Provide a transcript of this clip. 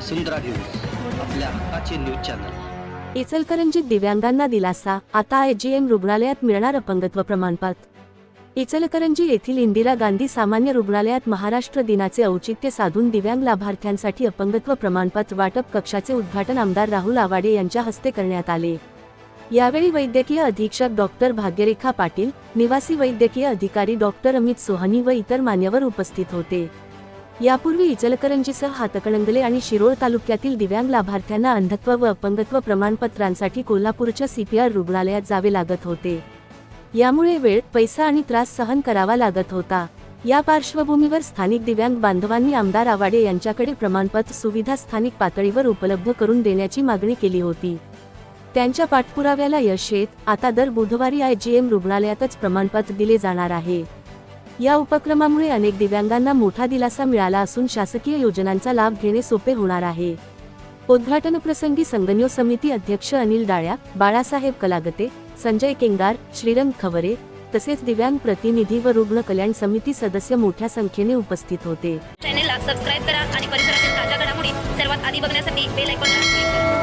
वसुंधरा news आपल्या हक्काचे news channel. इचलकरंजीत दिव्यांगांना दिलासा आता एजीएम रुग्णालयात मिळणार अपंगत्व प्रमाणपत्र इचलकरंजी येथील इंदिरा गांधी सामान्य रुग्णालयात महाराष्ट्र दिनाचे औचित्य साधून दिव्यांग लाभार्थ्यांसाठी अपंगत्व प्रमाणपत्र वाटप कक्षाचे उद्घाटन आमदार राहुल आवाडे यांच्या हस्ते करण्यात आले. यावेळी वैद्यकीय अधीक्षक डॉक्टर भाग्यरेखा पाटील निवासी वैद्यकीय अधिकारी डॉक्टर अमित सोहनी व इतर मान्यवर उपस्थित होते. यापूर्वी इचलकरंजीसह हातकणंगले आणि शिरोळ तालुक्यातील दिव्यांग लाभार्थ्यांना अंधत्व व अपंगत्व प्रमाणपत्रांसाठी कोल्हापूरच्या सीपीआर रुग्णालयात जावे लागत होते. यामुळे वेळ पैसा आणि त्रास सहन करावा लागत होता. या पार्श्वभूमीवर स्थानिक दिव्यांग बांधवांनी आमदार आवाडे यांच्याकडे प्रमाणपत्र सुविधा स्थानिक पातळीवर उपलब्ध करून देण्याची मागणी केली होती. त्यांच्या पाठपुराव्याला यश येत आता दर बुधवारी आयजीएम रुग्णालयातच प्रमाणपत्र दिले जाणार आहे. या उपक्रमामुळे अनेक दिव्यांगांना मोठा दिलासा मिळाला असून शासकीय योजनांचा लाभ घेणे सोपे होणार आहे. उद्घाटन प्रसंगी समिती अध्यक्ष अनिल डाळ्या बाळासाहेब कलागते संजय केंगार श्रीरंग खवरे तसेच दिव्यांग प्रतिनिधी व रुग्ण कल्याण समिती सदस्य मोठ्या संख्येने उपस्थित होते. चॅनेलला सबस्क्राईब करा आणि परिसरातील ताज्या घडामोडी सर्वात आधी बघण्यासाठी बेल आयकॉनला क्लिक करा.